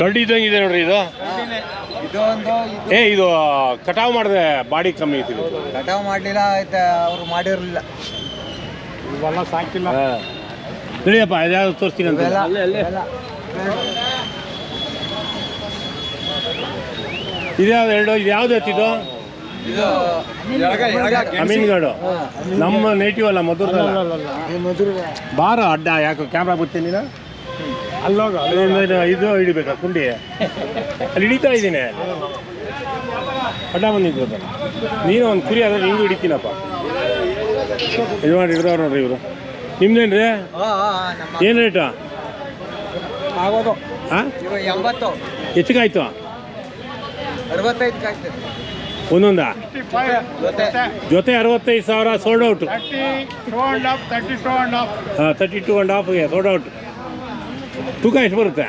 ಕಡ್ಡಿ ಇದ್ದಂಗಿದೆ ನೋಡ್ರಿ ಇದು. ಇದು. ಏ ಇದು ಕಟಾವು ಮಾಡಿದ್ರೆ ಬಾಡಿ ಕಮ್ಮಿ ಐತಿ ಇದು. ಕಟಾವ್ ಮಾಡ್ಲಿಲ್ಲ ಆಯ್ತಾ ಅವ್ರು ಮಾಡಿರಲಿಲ್ಲ. ಇವೆಲ್ಲ ಸಾಕಿಲ್ಲ. ತಿಳಿಯಪ್ಪ ಯಾವ್ದು ತೋರಿಸ್ತೀನಿ ಅಂತ. ಇದ್ಯಾವ್ದು ಎರಡು ಇದು? ಯಾವ್ದು ಎತ್ತಿದ್ದು ಇದು ಅಮೀನ್ಗಡು. ನಮ್ಮ ನೇಟಿವ್ ಅಲ್ಲ ಮಧುರ ಇದು ಬಾರ ಅಡ್ಡ ಯಾಕೆ ಕ್ಯಾಮ್ರಾ ಬಿಡ್ತೀನಿ ನೀನು? ಅಲ್ಲೋಗ ಇದು ಹಿಡಿಬೇಕಾ ಕುಂಡಿ ಅಲ್ಲಿ ಹಿಡಿತಾ ಇದ್ದೀನಿ. ಅಡ್ಡ ಬಂದಿದ್ದು ಅದು. ನೀನು ಒಂದು ಕುರಿ ಆದರೆ ನಿಂಗೂ ಹಿಡಿತೀನಪ್ಪ. ಇದು ಮಾಡಿ ಹಿಡ್ದವ್ರು ನೋಡ್ರಿ ಇವರು. ನಿಮ್ದೇನು ರೀ ಏನು ರೇಟು? ಆಗೋದು. ಹಾಂ ಎಂಬತ್ತು. ಹೆಚ್ಚಿಗಾಯ್ತು? ಅರವತ್ತೈದು ಒಂದೊಂದಾ? ಜೊತೆ. ಅರವತ್ತೈದು ಸಾವಿರ sold out thirty two and half thirty two and half thirty two and ಹಾಫ್ಗೆ sold out ತೂಕ ಎಷ್ಟು ಬರುತ್ತೆ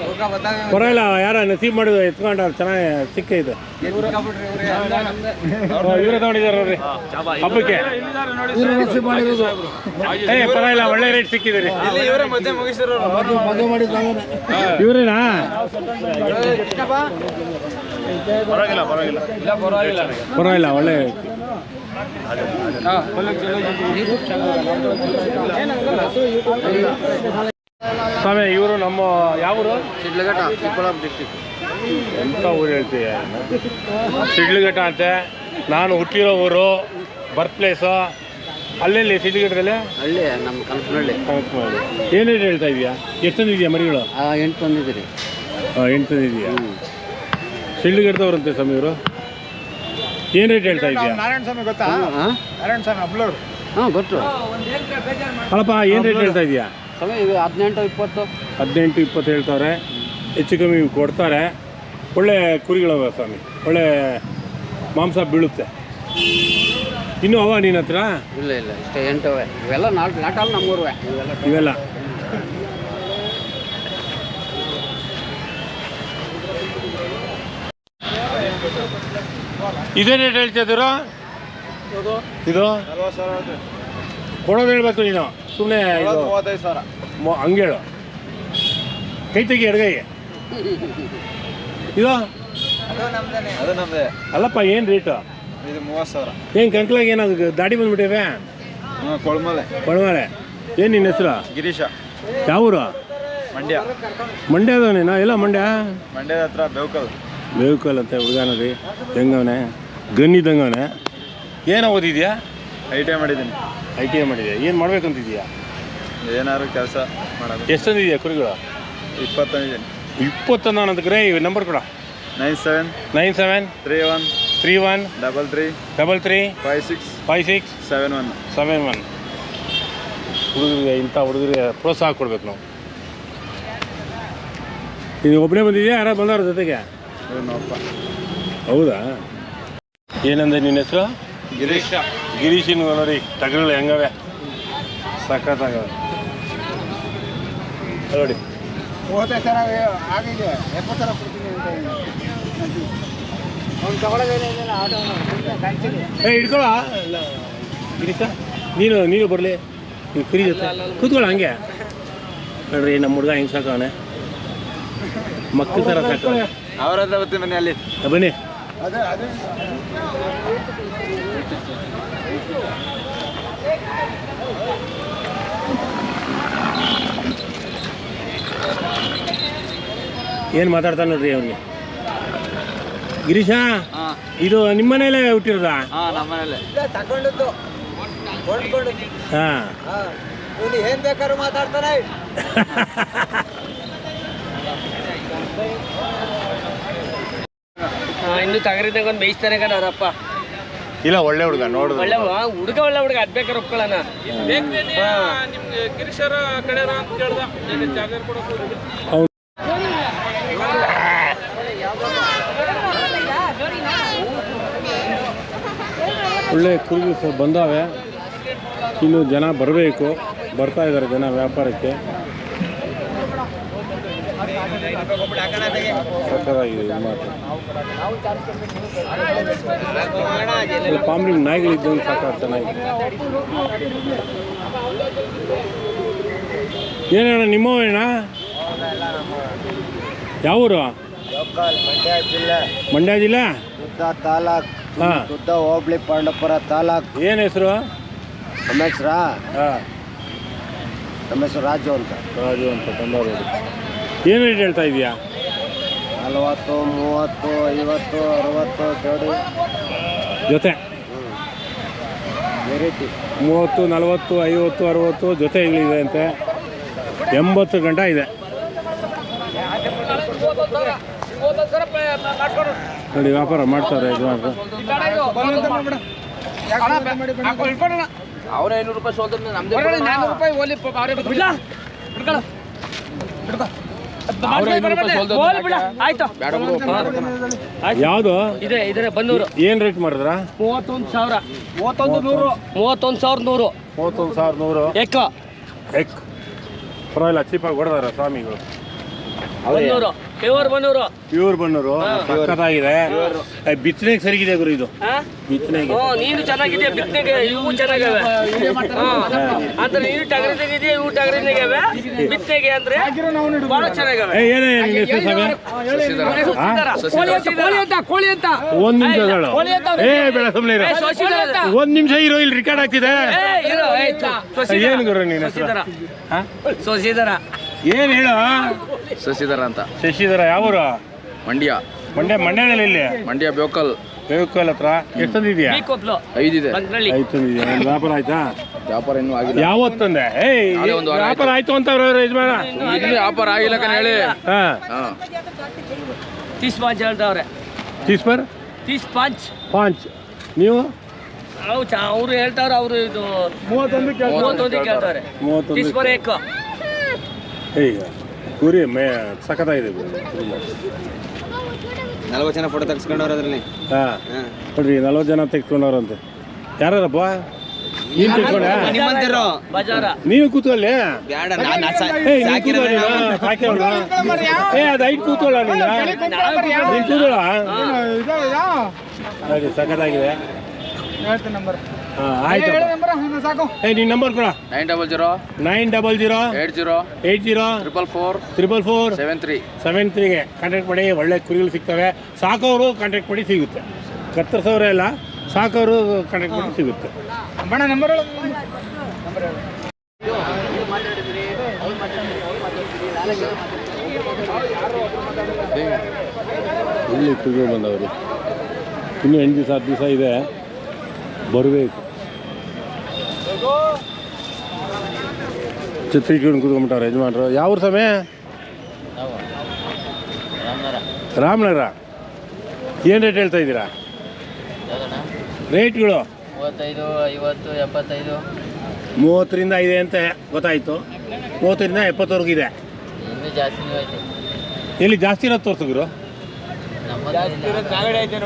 ತೂಕ ಬತ್ತಾವೆ ಪರವಾಗಿಲ್ಲ ಯಾರ ನಸೀಬ್ ಮಾಡಿದ್ರು ಎತ್ಕೊಂಡು ಚೆನ್ನಾಗಿ ಸಿಕ್ಕ ಇದು ಎತ್ತ್ ಬಿಟ್ಬಿಟ್ರಿ ಇವ್ರೆ. ಇವರೇ ತಗೊಂಡಿದ್ದಾರೆ ನೋಡ್ರಿ ಹಬ್ಬಕ್ಕೆ ಏ ಪರವಾಗಿಲ್ಲ ಒಳ್ಳೆ ರೇಟ್ ಸಿಕ್ಕಿದ್ದೀರಿ ಇವರೇನಾ ಪರವಾಗಿಲ್ಲ ಒಳ್ಳೆ ಸ್ವಾಮಿ ಇವರು ನಮ್ಮ ಯಾವರು? ಸಿಡ್ಲಘಟ್ಟ ಚಿಕ್ಕಬಳ್ಳಾಪುರ ಡಿಸ್ಟಿಕ್ ಎಂತ ಊರು ಹೇಳ್ತೀಯ? ಸಿಡ್ಲಘಟ್ಟ ಅಂತೆ. ನಾನು ಹುಟ್ಟಿರೋ ಊರು ಬರ್ತ್ ಪ್ಲೇಸ್ ಅಲ್ಲೆಲ್ಲಿ ಸಿಡ್ಲಘಟ್ಟದಲ್ಲಿ ಹಳ್ಳಿ ನಮ್ಮ ಕನಸನಹಳ್ಳಿ. ಏನು ರೇಟ್ ಹೇಳ್ತಾ ಇದೆಯಾ? ಎಷ್ಟು ತಂದಿದೆಯಾ ಮರಿಗಳು? ಎಂಟು ತಂದಿದ್ದೀರಿ ಹಾಂ ಎಂಟು ತಂದಿದೆಯಾ ಸಿಡ್ಲಘಟ್ಟದವ್ರಂತೆ ಸ್ವಾಮಿ ಇವರು? ಏನು ರೇಟ್ ಹೇಳ್ತಾ ಇದೆಯಾ? ನಾರಾಯಣ ಸ್ವಾಮಿ ಗೊತ್ತಾ? ನಾರಾಯಣ ಸ್ವಾಮಿ ಅಬ್ಲೂರು ಹಾಂ ಗೊತ್ತು. ಅಲ್ಲಪ್ಪ ಏನು ರೇಟ್ ಹೇಳ್ತಾ ಇದೆಯಾ? ಸಮಯ ಈಗ ಹದಿನೆಂಟು ಇಪ್ಪತ್ತು? ಹದಿನೆಂಟು ಇಪ್ಪತ್ತು ಹೇಳ್ತಾರೆ. ಹೆಚ್ಚು ಕಮ್ಮಿ ಕೊಡ್ತಾರೆ. ಒಳ್ಳೆ ಕುರಿಗಳವ ಸ್ವಾಮಿ. ಒಳ್ಳೆ ಮಾಂಸ ಬೀಳುತ್ತೆ. ಇನ್ನೂ ಅವ ನಿನ್ನ ಹತ್ರ? ಇಲ್ಲ ಇಲ್ಲ ಇಷ್ಟೇ ಎಂಟವೆ. ಇವೆಲ್ಲ ನಾಲ್ಕು ನಾಟಲ್ ನಮ್ಮೂರುವೆ. ಇವೆಲ್ಲ ಇವೆಲ್ಲ. ಇದೇನು ರೇಟ್ ಹೇಳ್ತಿದ್ದೀರಾ ಇದು ಕೊಡೋದು ಹೇಳ್ಬೇಕು ನೀನು. ಸುಮ್ಮನೆ ಮೂವತ್ತೈದು ಸಾವಿರ. ಮೊ- ಹಂಗೇಳು ಕೈ ತೆಗಿ ಎಡಗೈಗೆ ಇದು? ಅದು ನಮ್ದೇ. ಅಲ್ಲಪ್ಪ ಏನು ರೇಟು ಇದು ಮೂವತ್ತು ಸಾವಿರ. ಏನು ಕಂಕ್ಲಾಗ ಏನಾಗ ದಾಡಿ ಬಂದ್ಬಿಟ್ಟಿವೆ? ಹಾಂ ಕೊಳ್ಮಲೆ. ಕೊಳಮಲೆ. ಏನು ನಿನ್ನ ಹೆಸರು? ಗಿರೀಶ. ಯಾವೂರು ಮಂಡ್ಯ. ಮಂಡ್ಯದವನೇನಾ? ಇಲ್ಲ ಮಂಡ್ಯ? ಮಂಡ್ಯದ ಹತ್ರ ಬೇವುಕಲ್. ಬೇವುಕಲ್ ಅಂತ ಹುಡುಗನರಿ ಹೆಂಗವನೆ? ಗನ್ನಿದಂಗವನೆ ಏನೋ ಓದಿದ್ಯಾ? ಐ ಟಿ ಐ ಮಾಡಿದ್ದೀನಿ. ಐ ಟಿ ಐ ಮಾಡಿದೆ. ಏನು ಮಾಡ್ಬೇಕಂತಿದ್ಯಾ ಏನಾದ್ರು ಕೆಲಸ ಮಾಡೋದು. ಎಷ್ಟೊಂದು ಇದೆಯಾ ಕುರಿಗಳು? ಇಪ್ಪತ್ತೈದಿದ್ದೀನಿ. ಇಪ್ಪತ್ತೊಂದು ಅನ್ನೋದಕ್ಕೆ ಈ ನಂಬರ್ ಕೊಡ. Nine seven nine seven three one three one double three double three five six five six seven one. Seven one. ಹುಡುಗರಿಗೆ ಇಂಥ ಹುಡುಗರಿಗೆ ಪ್ರೋತ್ಸಾಹ ಕೊಡ್ಬೇಕು ನಾವು. ಇದು ಒಬ್ಬನೇ ಬಂದಿದೆಯಾ? ಯಾರು ಬಂದವ್ರ ಜೊತೆಗೆ? ಹೌದಾ? ಏನಂದ್ರೆ ನಿನ್ನ ಹೆಸರು? ಗಿರೀಶ. ಗಿರೀಶಿನ ನೋಡಿ ಟಗರುಗಳು ಹೆಂಗವೆ? ಸಖತ್ತಾಗವೆ. ನೋಡಿ. ಏ ಹಿಡ್ಕೊಳ? ಗಿರೀಶ ನೀನು ನೀನು ಬರಲಿ. ನೀವು ಫ್ರೀ ಜೊತೆ. ಕೂತ್ಕೊಳ್ಳ ಹಂಗೆ. ನೋಡ್ರಿ ನಮ್ಮ ಹುಡುಗ ಹೆಂಗೆ ಸಾಕವನೆ. ಮಕ್ಕಳ ಥರ ಸಾಕವನೆ. ಅವ್ರ ಹತ್ರ ಮನೆಯಲ್ಲಿ ಬನ್ನಿ ಏನು ಮಾತಾಡ್ತಾನೆ ನೋಡ್ರಿ ಅವ್ರಿಗೆ? ಗಿರೀಶ ಹಾಂ. ಇದು ನಿಮ್ಮ ಮನೇಲೇ ಹುಟ್ಟಿರೋದಾ? ಹಾಂ ತಗೊಂಡದ್ದು. ಏನ್ ಬೇಕಾದ್ರೂ ಮಾತಾಡ್ತಾನೆ. ಇನ್ನು ತಗರಿದ್ದಾಗ ಒಂದು ಬೇಯಿಸ್ತಾನೆ ಕಣ ಅವರಪ್ಪ ಇಲ್ಲ ಒಳ್ಳೆ ಹುಡುಗ ನೋಡಿದ್ರೆ ಒಳ್ಳೆ ಹುಡುಗ. ಒಳ್ಳೆ ಹುಡುಗ. ಅದ್ ಬೇಕಾದ್ರೆ ಒಪ್ಕೊಳ್ಳೋಣ. ಅವ್ನು ಒಳ್ಳೆ ಕುರುಗು ಬಂದಾವೆ. ಇನ್ನು ಜನ ಬರಬೇಕು. ಬರ್ತಾ ಇದ್ದಾರೆ ಜನ ವ್ಯಾಪಾರಕ್ಕೆ. ಸಕ್ಕತ್ತಾಗಿದೆ ಇದು ಮಾತ್ರ ಅಲ್ಲಿ ಪಾಂಬ್ರಿ ನಾಯಿಗಳಿದ್ದಂಗೆ ಸಾಕಾಗ ಚೆನ್ನಾಗಿದೆ ಏನಣ್ಣ ನಿಮ್ಮವೇಣ ಯಾವ ಊರು ಲೋಕಲ್ ಮಂಡ್ಯ ಜಿಲ್ಲೆ? ಮಂಡ್ಯ ಜಿಲ್ಲೆ ತಾಲೂಕ್. ಹಾಂ. ಬುದ್ಧ ಹೋಬಳಿ ಪಾಂಡಪುರ ತಾಲೂಕ್. ಏನು ಹೆಸರು? ನಮ್ಮ ಹೆಸ್ರ? ಹಾಂ. ನಮ್ಮ ಹೆಸರು ರಾಜು ಅಂತ. ರಾಜು ಅಂತ ತಂದವರು ಏನು ರೇಟ್ ಹೇಳ್ತಾ ಇದೀಯಾ? ನಲವತ್ತು ಮೂವತ್ತು ಐವತ್ತು ಅರವತ್ತು ಜೋಡಿ. ಜೊತೆ. ವೆರೈಟಿ ಮೂವತ್ತು ನಲವತ್ತು ಐವತ್ತು ಅರವತ್ತು ಹೆಂಗಿದೆ ಅಂತೆ. ಎಂಬತ್ತು ಗಂಟೆ ಇದೆ. ನೋಡಿ ವ್ಯಾಪಾರ ಮಾಡ್ತಾರೆ ಯಜಮಾನ್ರು. ಅವ್ರ ಐನೂರು ರೂಪಾಯಿ ಸೋದ್ರೆ ನಮ್ದು ನಾನ್ನೂರು ರೂಪಾಯಿ ಓಲಿ ಯಾವುದು? ಇದೆ ಇದೆ ಬಂದೂರು. ಏನು ರೇಟ್ ಮಾಡಿದ್ರ? ಮೂವತ್ತೊಂದು ಸಾವಿರ. ಮೂವತ್ತೊಂದು ನೂರು. ಮೂವತ್ತೊಂದು. ಸಾವಿರದ ನೂರು. ಮೂವತ್ತೊಂದು ಸಾವಿರದ ನೂರು. ಎಕ್ಕ. ಎಕ್. ಪರವಾಗಿಲ್ಲ ಚೀಪಾಗಿ ಹೊಡೆದಾರ ಸ್ವಾಮಿಗಳು. ಬನ್ನೂರು ಪ್ಯೂರ್ ಬನ್ನೂರು. ಇವ್ರು ಬಿತ್ತನೆಗೆ ಸರಿಗಿದೆ ಗುರು ಇದು? ಬಿತ್ತನೆಗೆ. ನೀನು ಚೆನ್ನಾಗಿದೆಯಾ? ಬಿತ್ತನೆಗೆ ಇವು ಚೆನ್ನಾಗವೆ. ಹಾ. ಅಂದ್ರೆ ನೀನು ಟಗರಿದಾಗಿದೆಯಾ ಇವು ಟಗರಿದಾಗವೆ ಬಿತ್ತನೆಗೆ ಅಂದ್ರೆ ಬಹಳ ಚೆನ್ನಾಗವೆ. ಏ ಏನೇ ನಿನ್ನ ಹೆಸರು ಸ್ವಾಮಿ ಕೋಳಿ ಅಂತ ಕೋಳಿ ಅಂತ ಒಂದ್ ನಿಮಿಷಗಳು ಏ ಬೇಡ ಸುಮ್ಮನೆ ಇರು. ಒಂದ್ ನಿಮಿಷ ಇರೋ ಇಲ್ಲಿ ರೆಕಾರ್ಡ್ ಆಗ್ತಿದೆ. ಏನ್ ಗುರು ನೀನು? ಸೊಸಿದರ ಏನ್ ಹೇಳ? ಶಶಿಧರ ಅಂತ. ಶಶಿಧರ ಯಾವೂರು? ಮಂಡ್ಯ. ಮಂಡ್ಯ ಮಂಡ್ಯದಲ್ಲಿ ಇಲ್ಲಿ? ಮಂಡ್ಯ ಬೇಕಲ್ ಬೇಕಲ್ ಹತ್ರ. ಎಷ್ಟು ಐದಿದೆ. ಐದು ತಂದಿದ್ಯಾ ವ್ಯಾಪಾರ ಆಯ್ತಾ? ವ್ಯಾಪಾರ ಇನ್ನೂ ಆಗಿಲ್ಲ. ಯಾವತ್ತಂದೆ ಏಯ್ ನಾಳೆ ಒಂದು ವಾರ ವ್ಯಾಪಾರ ಆಯ್ತು. ಅಂತ ಅವ್ರ ಯಜಮಾನ. ವ್ಯಾಪಾರ ಆಗಿಲ್ಲ ಕಣ ಹೇಳಿ. ಹಾ. ಹಾ. ತೀಸ್ ಪಾಂಚ್ ಹೇಳ್ತಾವ್ರೆ ತೀಸ್ ಪರ್? ತೀಸ್ ಪಾಂಚ್. ಪಾಂಚ್. ನೀವು? ಅವ್ರು ಹೇಳ್ತಾವ್ರೆ ಅವರು ಇದು ಮೂವತ್ತೊಂದು ಕೇಳ್ತಾರೆ ಮೂವತ್ತೊಂದು ತೀಸ್ ಪರ್ ಏಕ್. ಈಗ ಕುರಿ ಮೇ ಸಖತ್ತಾಗಿದೆ. ನಲ್ವತ್ತು ಜನ ಫೋಟೋ ತೆಗೆಸ್ಕೊಂಡವ್ರ ಅದರಲ್ಲಿ. ಹಾಂ. ನೋಡ್ರಿ ನಲ್ವತ್ತು ಜನ ತೆಗೆಸ್ಕೊಂಡವ್ರಂತೆ ಯಾರಪ್ಪ ನೀನ್ ಬಜಾರ. ಕೂತ್ಕೊಳ್ಳಿ. ಬ್ಯಾಡ ಏಯ್ ನೀನ್ ಕೂತ್ಕೊಳ್ಳಿ. ಸಾಕ್ಯವ್ನ? ಏ ಅದು ಐಟ್ ಕೂತ್ಕೊಳ್ಳ ನೀನು? ನೀನ್ ಕೂತ್ಕೊಳ್ಳ? ಹಾಗೆ ಸಖತ್ತಾಗಿದೆ. ನಂಬರ್. ಆಯ್ತು ಸಾಕು. ಏ ನಿನ್ನ ನಂಬರ್ ಕೊಡ. Nine double zero nine double zero eight zero eight zero triple four triple four seven three seven ತ್ರೀಗೆ contact ಮಾಡಿ ಒಳ್ಳೆ ಕುರಿಗಳು ಸಿಗ್ತವೆ. ಸಾಕೋರು ಕಾಂಟ್ಯಾಕ್ಟ್ ಮಾಡಿ ಸಿಗುತ್ತೆ. ಕತ್ತರಿಸೋರೆ ಇಲ್ಲ ಸಾಕೋರು ಕಾಂಟ್ಯಾಕ್ಟ್ ಮಾಡಿ ಸಿಗುತ್ತೆ. ಬಣ್ಣ ನಂಬರ್ ಇಲ್ಲಿ ಕುರಿಗಳು ಬಂದವರು? ಇನ್ನೂ ಎಂಟು ದಿವಸ ಹತ್ತು ದಿವಸ ಇದೆ. ಬರಬೇಕು. ಚಿತ್ರೀಕರಣ ಕೂತ್ಕೊಂಡ್ಬಿಟ್ಟವ್ರೆ ಯಜಮಾನ್ರು. ಯಾವ ಸಮಯ ರಾಮನಗರ. ಏನು ರೇಟ್ ಹೇಳ್ತಾ ಇದ್ದೀರಾ? ರೇಟ್ಗಳು ಮೂವತ್ತೈದು ಐವತ್ತು ಎಪ್ಪತ್ತೈದು ಮೂವತ್ತರಿಂದ ಇದೆ ಅಂತ, ಗೊತ್ತಾಯಿತು. ಮೂವತ್ತರಿಂದ ಎಪ್ಪತ್ತವರೆಗೂ ಇದೆ. ಜಾಸ್ತಿ ಎಲ್ಲಿ ಜಾಸ್ತಿ ಇರೋದು ತೋರಿಸಿದ್ರು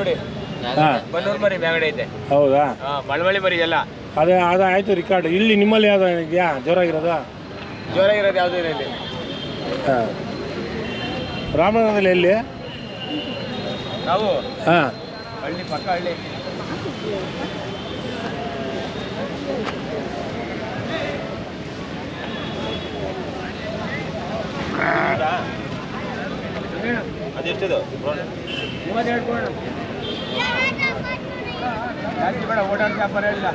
ನೋಡಿ. ಹಾಂ ಬನ್ನೂರು ಮರಿ ಬ್ಯಾಗಡೆ ಐತೆ ಹೌದಾ ಮಳವಳ್ಳಿ ಮರಿ ಎಲ್ಲ ಅದೇ ಅದು ಆಯಿತು ರಿಕಾರ್ಡ್ ಇಲ್ಲಿ ನಿಮ್ಮಲ್ಲಿ ಯಾವ್ದು ಇದೆಯಾ ಜೋರಾಗಿರೋದಾ ಜೋರಾಗಿರೋದು ಯಾವುದೂ ಇಲ್ಲ ಇಲ್ಲಿ ಹಾಂ ರಾಮನಗರದಲ್ಲಿ ಎಲ್ಲಿ ನಾವು ಹಾಂ ಹಳ್ಳಿ ಪಕ್ಕ ಹಳ್ಳಿ ಅದೆಷ್ಟದು ಮೂವತ್ತೆರಡು ಕೊಡೋಣ ಜಾಸ್ತಿ ಬೇಡ ಓಡಾಡ್ಸಿ ವ್ಯಾಪಾರ ಹೇಳಿಲ್ಲ